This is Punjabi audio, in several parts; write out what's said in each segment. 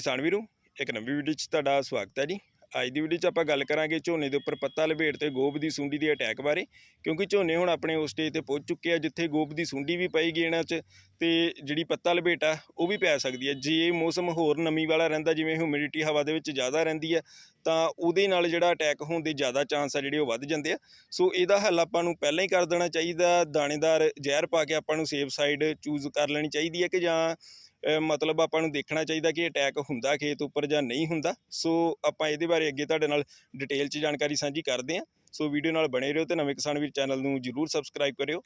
ਕਿਸਾਨ ਵੀਰੋ, ਇੱਕ ਨਵੀਂ ਵੀਡੀਓ 'ਚ ਤੁਹਾਡਾ ਸਵਾਗਤ ਹੈ ਜੀ। ਅੱਜ ਦੀ ਵੀਡੀਓ 'ਚ ਆਪਾਂ ਗੱਲ ਕਰਾਂਗੇ ਝੋਨੇ ਦੇ ਉੱਪਰ ਪੱਤਾ ਲਪੇਟ ਤੇ ਗੋਬ ਦੀ ਸੁੰਡੀ ਦੇ ਅਟੈਕ ਬਾਰੇ, ਕਿਉਂਕਿ ਝੋਨੇ ਹੁਣ ਆਪਣੇ ਉਸ ਸਟੇਜ ਤੇ ਪਹੁੰਚ ਚੁੱਕੇ ਆ ਜਿੱਥੇ ਗੋਬ ਦੀ ਸੁੰਡੀ ਵੀ ਪਏਗੀ ਇਹਨਾਂ 'ਚ ਤੇ ਜਿਹੜੀ ਪੱਤਾ ਲਪੇਟ ਆ, ਉਹ ਵੀ ਪੈ ਸਕਦੀ ਹੈ। ਜੇ ਮੌਸਮ ਹੋਰ ਨਮੀ ਵਾਲਾ ਰਹਿੰਦਾ, ਜਿਵੇਂ ਹਿਊਮਿਡਿਟੀ ਹਵਾ ਦੇ ਵਿੱਚ ਜ਼ਿਆਦਾ ਰਹਿੰਦੀ ਹੈ ਤਾਂ ਉਹਦੇ ਨਾਲ ਜਿਹੜਾ ਅਟੈਕ ਹੋਣ ਦੇ ਜ਼ਿਆਦਾ ਚਾਂਸ ਆ ਜਿਹੜੇ ਉਹ ਵੱਧ ਜਾਂਦੇ ਆ। ਸੋ ਇਹਦਾ ਹੱਲ ਆਪਾਂ ਨੂੰ ਪਹਿਲਾਂ ਹੀ ਕਰ ਦੇਣਾ ਚਾਹੀਦਾ, ਦਾਣੇਦਾਰ ਜ਼ਹਿਰ ਪਾ ਕੇ ਆਪਾਂ ਨੂੰ ਸੇਫ ਸਾਈਡ ਚੂਜ਼ ਕਰ ਲੈਣੀ ਚਾਹੀਦੀ ਹੈ ਕਿ ਜਾਂ ਮਤਲਬ ਆਪਾਂ ਨੂੰ ਦੇਖਣਾ ਚਾਹੀਦਾ ਕਿ ਅਟੈਕ ਹੁੰਦਾ ਖੇਤ ਉੱਪਰ ਜਾਂ ਨਹੀਂ ਹੁੰਦਾ। ਸੋ ਆਪਾਂ ਇਹਦੇ ਬਾਰੇ ਅੱਗੇ ਤੁਹਾਡੇ ਨਾਲ ਡਿਟੇਲ 'ਚ ਜਾਣਕਾਰੀ ਸਾਂਝੀ ਕਰਦੇ ਹਾਂ। ਸੋ ਵੀਡੀਓ ਨਾਲ ਬਣੇ ਰਹੋ ਤੇ ਨਵੇਂ ਕਿਸਾਨ ਵੀਰ ਚੈਨਲ ਨੂੰ ਜਰੂਰ ਸਬਸਕ੍ਰਾਈਬ ਕਰਿਓ।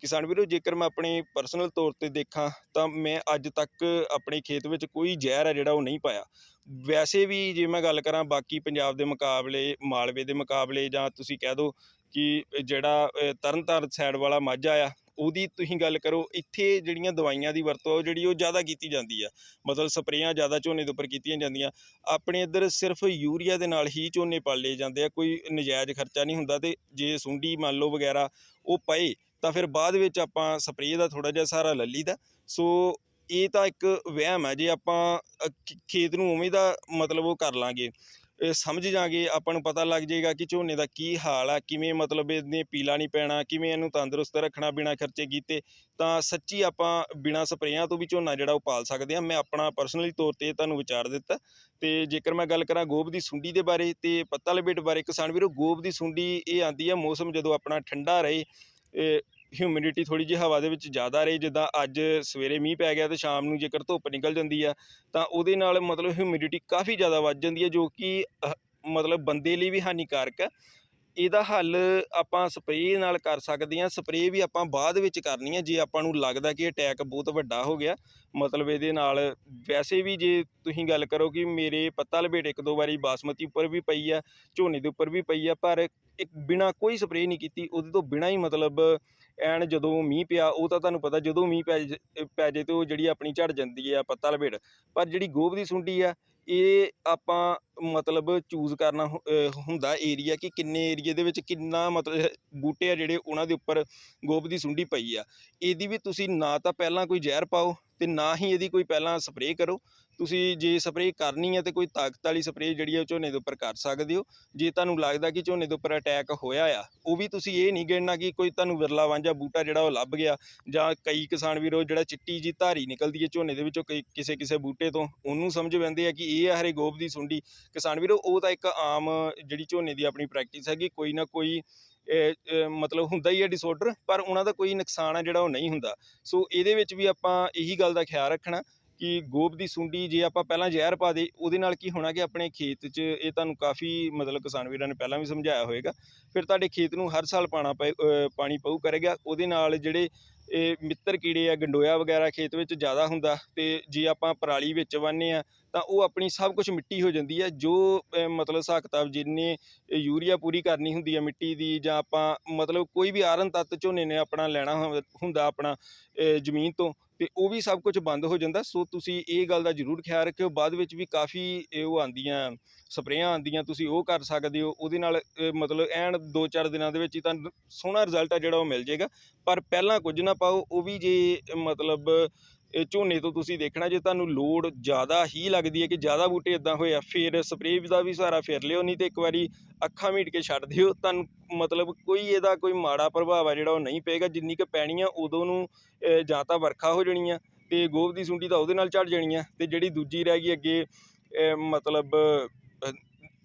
ਕਿਸਾਨ ਵੀਰੋ ਜੇਕਰ ਮੈਂ ਆਪਣੇ ਪਰਸਨਲ ਤੌਰ ਤੇ ਦੇਖਾਂ ਤਾਂ ਮੈਂ ਅੱਜ ਤੱਕ ਆਪਣੇ ਖੇਤ ਵਿੱਚ ਕੋਈ ਜ਼ਹਿਰ ਹੈ ਜਿਹੜਾ ਉਹ ਨਹੀਂ ਪਾਇਆ। ਵੈਸੇ ਵੀ ਜੇ ਮੈਂ ਗੱਲ ਕਰਾਂ ਬਾਕੀ ਪੰਜਾਬ ਦੇ ਮੁਕਾਬਲੇ ਮਾਲਵੇ ਦੇ ਮੁਕਾਬਲੇ ਜਾਂ ਤੁਸੀਂ ਕਹਿ ਦਿਓ ਕਿ ਜਿਹੜਾ ਅ, ਤਰਨਤਾਰਨ ਸਾਈਡ ਵਾਲਾ ਮਾਝਾ ਆ ਉਹਦੀ ਤੁਸੀਂ ਗੱਲ ਕਰੋ, ਇੱਥੇ ਜਿਹੜੀਆਂ ਦਵਾਈਆਂ ਦੀ ਵਰਤੋਂ ਉਹ ਜਿਹੜੀ ਉਹ ਜ਼ਿਆਦਾ ਕੀਤੀ ਜਾਂਦੀ ਆ। ਮਤਲਬ ਸਪਰੇਆਂ ਜ਼ਿਆਦਾ ਝੋਨੇ ਦੇ ਉੱਪਰ ਕੀਤੀਆਂ ਜਾਂਦੀਆਂ। ਆਪਣੇ ਇੱਧਰ ਸਿਰਫ ਯੂਰੀਆ ਦੇ ਨਾਲ ਹੀ ਝੋਨੇ ਪਾਲੇ ਜਾਂਦੇ ਆ, ਕੋਈ ਨਜਾਇਜ਼ ਖਰਚਾ ਨਹੀਂ ਹੁੰਦਾ ਤੇ ਜੇ ਸੁੰਡੀ ਮੰਨ ਲਓ ਵਗੈਰਾ ਉਹ ਪਏ, ਤਾਂ ਫਿਰ ਬਾਅਦ ਵਿੱਚ ਆਪਾਂ ਸਪਰੇਅ ਦਾ ਥੋੜਾ ਜਿਹਾ ਸਹਾਰਾ ਲੈ ਲਈਦਾ। ਸੋ ਇਹ ਤਾਂ ਇੱਕ ਵਹਿਮ ਹੈ ਜੇ ਆਪਾਂ ਖੇਤ ਨੂੰ ਉਵੇਂ ਦਾ ਮਤਲਬ ਉਹ ਕਰ ਲਾਂਗੇ। ਸਮਝ ਜਾਾਂਗੇ, ਆਪਾਂ ਨੂੰ ਪਤਾ ਲੱਗ ਜਾਏਗਾ ਕਿ ਝੋਨੇ ਦਾ ਕੀ ਹਾਲ ਆ, ਕਿਵੇਂ ਮਤਲਬ ਇਹਨੇ ਪੀਲਾ ਨਹੀਂ ਪੈਣਾ, ਕਿਵੇਂ ਇਹਨੂੰ ਤੰਦਰੁਸਤ ਰੱਖਣਾ ਬਿਨਾਂ ਖਰਚੇ ਕੀਤੇ। ਤਾਂ ਸੱਚੀ ਆਪਾਂ ਬਿਨਾਂ ਸਪਰੇਆਂ ਤੋਂ ਵੀ ਝੋਨਾ ਜਿਹੜਾ ਉਹ ਪਾਲ ਸਕਦੇ ਆ ਮੈਂ ਆਪਣਾ ਪਰਸਨਲੀ ਤੌਰ ਤੇ ਤੁਹਾਨੂੰ ਵਿਚਾਰ ਦਿੱਤਾ। ਤੇ ਜੇਕਰ ਮੈਂ ਗੱਲ ਕਰਾਂ ਗੋਬ ਦੀ ਸੁੰਡੀ ਦੇ ਬਾਰੇ ਤੇ ਪੱਤਾ ਲਪੇਟ ਬਾਰੇ, ਕਿਸਾਨ ਵੀਰੋ ਗੋਬ ਦੀ ਸੁੰਡੀ ਇਹ ਆਂਦੀ ਆ ਮੌਸਮ ਜਦੋਂ ਆਪਣਾ ਠੰਡਾ ਰਹੇ ਹਿਊਮਿਡਿਟੀ ਥੋੜੀ ਜਿਹੀ ਹਵਾ ਦੇ ਵਿੱਚ ਜ਼ਿਆਦਾ ਰਹੇ ਜਿੱਦਾਂ ਅੱਜ ਸਵੇਰੇ ਮੀਂਹ ਪੈ ਗਿਆ ਤੇ ਸ਼ਾਮ ਨੂੰ ਜੇਕਰ ਧੁੱਪ ਨਿਕਲ ਜਾਂਦੀ ਆ ਤਾਂ ਉਹਦੇ ਨਾਲ ਮਤਲਬ ਹਿਊਮਿਡਿਟੀ ਕਾਫੀ ਜ਼ਿਆਦਾ ਵੱਧ ਜਾਂਦੀ ਹੈ ਜੋ ਕਿ ਅਹ, ਮਤਲਬ ਬੰਦੇ ਲਈ ਵੀ ਹਾਨੀਕਾਰਕ ਹੈ ਇਹਦਾ ਹੱਲ ਆਪਾਂ ਸਪਰੇਅ ਨਾਲ ਕਰ ਸਕਦੇ ਹਾਂ, ਸਪਰੇਅ ਵੀ ਆਪਾਂ ਬਾਅਦ ਵਿੱਚ ਕਰਨੀ ਹੈ, ਜੇ ਆਪਾਂ ਨੂੰ ਲੱਗਦਾ ਕਿ ਅਟੈਕ ਬਹੁਤ ਵੱਡਾ ਹੋ ਗਿਆ, ਮਤਲਬ ਇਹਦੇ ਨਾਲ ਵੈਸੇ ਵੀ ਜੇ ਤੁਸੀਂ ਗੱਲ ਕਰੋ ਕਿ ਮੇਰੇ ਪੱਤਾ ਲਪੇਟ ਇੱਕ ਦੋ ਵਾਰੀ ਬਾਸਮਤੀ ਉੱਪਰ ਵੀ ਪਈ ਆ, ਝੋਨੇ ਦੇ ਉੱਪਰ ਵੀ ਪਈ ਆ, ਪਰ ਇੱਕ ਬਿਨਾ ਕੋਈ ਸਪਰੇਅ ਨਹੀਂ ਕੀਤੀ, ਉਹਦੇ ਤੋਂ ਬਿਨਾ ਹੀ ਮਤਲਬ ਐਨ ਜਦੋਂ ਮੀਂਹ ਪਿਆ, ਉਹ ਤਾਂ ਤੁਹਾਨੂੰ ਪਤਾ ਜਦੋਂ ਮੀਂਹ ਪੈ ਜ- ਪੈ ਜੇ ਤੇ ਉਹ ਜਿਹੜੀ ਆਪਣੀ ਝੜ ਜਾਂਦੀ ਹੈ ਪੱਤਾ ਲਪੇਟ, ਪਰ ਜਿਹੜੀ ਗੋਭ ਦੀ ਸੁੰਡੀ ਆ ਇਹ ਆਪਾਂ ਮਤਲਬ ਚੂਜ਼ ਕਰਨਾ ਹੁੰਦਾ ਏਰੀਆ ਕਿ ਕਿੰਨੇ ਏਰੀਏ ਦੇ ਵਿੱਚ ਕਿੰਨਾ ਮਤਲਬ ਬੂਟੇ ਆ ਜਿਹੜੇ ਉਹਨਾਂ ਦੇ ਉੱਪਰ ਗੋਭ ਦੀ ਸੁੰਡੀ ਪਈ ਆ। ਇਹਦੀ ਵੀ ਤੁਸੀਂ ਨਾ ਤਾਂ ਪਹਿਲਾਂ ਕੋਈ ਜ਼ਹਿਰ ਪਾਓ ਤੇ ਨਾ ਹੀ ਇਹਦੀ ਕੋਈ ਪਹਿਲਾਂ ਸਪਰੇਅ ਕਰੋ। ਤੁਸੀਂ ਜੇ ਸਪਰੇਅ ਕਰਨੀ ਹੈ ਤੇ ਕੋਈ ਤਾਕਤ ਵਾਲੀ ਸਪਰੇਅ ਜਿਹੜੀ ਆ ਉਹ ਝੋਨੇ ਦੇ ਉੱਪਰ ਕਰ ਸਕਦੇ ਹੋ। ਜੇ ਤੁਹਾਨੂੰ ਲੱਗਦਾ ਕਿ ਝੋਨੇ ਦੇ ਉੱਪਰ ਅਟੈਕ ਹੋਇਆ ਆ, ਉਹ ਵੀ ਤੁਸੀਂ ਇਹ ਨਹੀਂ ਗਿਣਨਾ ਕਿ ਕੋਈ ਤੁਹਾਨੂੰ ਵਿਰਲਾ ਵਾਂਝਾ ਬੂਟਾ ਜਿਹੜਾ ਉਹ ਲੱਭ ਗਿਆ ਜਾਂ ਕਈ ਕਿਸਾਨ ਵੀਰੋ ਜਿਹੜਾ ਚਿੱਟੀ ਜੀ ਧਾਰੀ ਨਿਕਲਦੀ ਹੈ ਝੋਨੇ ਦੇ ਵਿੱਚੋਂ ਕਈ ਕਿਸੇ ਕਿਸੇ ਬੂਟੇ ਤੋਂ, ਉਹਨੂੰ ਸਮਝ ਪੈਂਦੇ ਆ ਕਿ ਇਹ ਆ ਹਰੇ ਗੋਬ ਦੀ ਸੁੰਡੀ। ਕਿਸਾਨ ਵੀਰੋ, ਉਹ ਤਾਂ ਇੱਕ ਆਮ ਜਿਹੜੀ ਝੋਨੇ ਦੀ ਆਪਣੀ ਪ੍ਰੈਕਟਿਸ ਹੈਗੀ, ਕੋਈ ਨਾ ਕੋਈ ਮਤਲਬ ਹੁੰਦਾ ਹੀ ਹੈ ਡਿਸਆਰਡਰ ਪਰ ਉਹਨਾਂ ਦਾ ਕੋਈ ਨੁਕਸਾਨ ਆ ਜਿਹੜਾ ਉਹ ਨਹੀਂ ਹੁੰਦਾ। ਸੋ ਇਹਦੇ ਵਿੱਚ ਵੀ ਆਪਾਂ ਇਹੀ ਗੱਲ ਦਾ ਖਿਆਲ ਰੱਖਣਾ ਕਿ ਗੋਬ ਦੀ ਸੁੰਡੀ ਜੇ ਆਪਾਂ ਪਹਿਲਾਂ ਜ਼ਹਿਰ ਪਾ ਦੇ, ਉਹਦੇ ਨਾਲ ਕੀ ਹੋਣਾ ਕਿ ਆਪਣੇ ਖੇਤ 'ਚ ਇਹ ਤੁਹਾਨੂੰ ਕਾਫੀ ਮਤਲਬ ਕਿਸਾਨ ਵੀਰਾਂ ਨੇ ਪਹਿਲਾਂ ਵੀ ਸਮਝਾਇਆ ਹੋਵੇਗਾ ਫਿਰ ਤੁਹਾਡੇ ਖੇਤ ਨੂੰ ਹਰ ਸਾਲ ਪਾਣਾ ਪਏ ਪਾਣੀ ਪਊ ਕਰੇਗਾ, ਉਹਦੇ ਨਾਲ ਜਿਹੜੇ ਇਹ ਮਿੱਤਰ ਕੀੜੇ ਆ, ਗੰਡੋਇਆ ਵਗੈਰਾ ਖੇਤ ਵਿੱਚ ਜ਼ਿਆਦਾ ਹੁੰਦਾ ਤੇ ਜੇ ਆਪਾਂ ਪਰਾਲੀ ਵਿੱਚ ਵਾਹਨੇ ਆ ਤਾਂ ਉਹ ਆਪਣੀ ਸਭ ਕੁਝ ਮਿੱਟੀ ਹੋ ਜਾਂਦੀ ਹੈ ਜੋ ਅ, ਮਤਲਬ ਹਿਸਾਬ ਕਿਤਾਬ ਜਿੰਨੇ ਯੂਰੀਆ ਪੂਰੀ ਕਰਨੀ ਹੁੰਦੀ ਹੈ ਮਿੱਟੀ ਦੀ ਜਾਂ ਆਪਾਂ ਮਤਲਬ ਕੋਈ ਵੀ ਆਰਨ ਤੱਤ ਝੋਨੇ ਨੇ ਆਪਣਾ ਲੈਣਾ ਹੋਵੇ- ਹੁੰਦਾ ਆਪਣਾ ਅ, ਜ਼ਮੀਨ ਤੋਂ ਤੇ ਉਹ ਵੀ ਸਭ ਕੁਝ ਬੰਦ ਹੋ ਜਾਂਦਾ। ਸੋ ਤੁਸੀਂ ਇਹ ਗੱਲ ਦਾ ਜ਼ਰੂਰ ਖਿਆਲ ਰੱਖਿਓ। ਬਾਅਦ ਵਿੱਚ ਵੀ ਕਾਫੀ ਇਹ ਉਹ ਆਂਦੀਆਂ ਸਪਰੇਆਂ ਆਂਦੀਆਂ ਤੁਸੀਂ ਉਹ ਕਰ ਸਕਦੇ ਹੋ। ਉਹਦੇ ਨਾਲ ਅ, ਮਤਲਬ ਐਨ 2-4 ਦਿਨਾਂ ਦੇ ਵਿੱਚ ਹੀ ਤੁਹਾਨੂੰ ਸੋਹਣਾ ਰਿਜ਼ਲਟ ਆ ਜਿਹੜਾ ਉਹ ਮਿਲ ਜਾਏਗਾ। ਪਰ ਪਹਿਲਾਂ ਕੁਝ ਨਾ ਪਾਓ ਉਹ ਵੀ ਜੇ ਮਤਲਬ ਇਹ ਝੋਨੇ ਤੋਂ ਤੁਸੀਂ ਦੇਖਣਾ, ਜੇ ਤੁਹਾਨੂੰ ਲੋਡ ਜ਼ਿਆਦਾ ਹੀ ਲੱਗਦੀ ਹੈ ਕਿ ਜ਼ਿਆਦਾ ਬੂਟੇ ਇਦਾਂ ਹੋਏ ਆ, ਫਿਰ ਸਪਰੇਅ ਦਾ ਵੀ ਸਹਾਰਾ ਫਿਰ ਲਿਓ, ਨਹੀਂ ਤੇ ਇੱਕ ਵਾਰੀ ਅੱਖਾਂ ਮੀਟ ਕੇ ਛੱਡ ਦਿਓ। ਤੁਹਾਨੂੰ ਮਤਲਬ ਕੋਈ ਇਹਦਾ ਕੋਈ ਮਾੜਾ ਪ੍ਰਭਾਵ ਆ ਜਿਹੜਾ ਉਹ ਨਹੀਂ ਪਏਗਾ, ਜਿੰਨੀ ਕੁ ਪੈਣੀ ਆ ਉਦੋਂ ਨੂੰ ਜਾਂ ਤਾਂ ਵਰਖਾ ਹੋ ਜਾਣੀ ਆ ਤੇ ਗੋਭ ਦੀ ਸੁੰਡੀ ਤਾਂ ਉਹਦੇ ਨਾਲ ਝੜ ਜਾਣੀ ਆ ਤੇ ਜਿਹੜੀ ਦੂਜੀ ਰਹਿ ਗਈ ਅੱਗੇ ਮਤਲਬ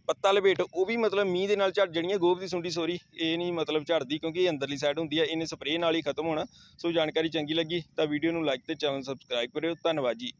ਪੱਤਾ ਲਪੇਟ, ਉਹ ਵੀ ਮਤਲਬ ਮੀਂਹ ਦੇ ਨਾਲ ਝੜ ਜਾਣੀ ਆ ਗੋਬ ਦੀ ਸੁੰਡੀ ਸੋਰੀ, ਇਹ ਨਹੀਂ ਮਤਲਬ ਝੜਦੀ ਕਿਉਂਕਿ ਇਹ ਅੰਦਰਲੀ ਸਾਈਡ ਹੁੰਦੀ ਹੈ ਇਹਨੇ ਸਪਰੇਅ ਨਾਲ ਹੀ ਖਤਮ ਹੋਣਾ। ਸੋ ਜਾਣਕਾਰੀ ਚੰਗੀ ਲੱਗੀ ਤਾਂ ਵੀਡੀਓ ਨੂੰ ਲਾਈਕ ਤੇ ਚੈਨਲ ਸਬਸਕ੍ਰਾਈਬ ਕਰਿਓ, ਧੰਨਵਾਦ ਜੀ।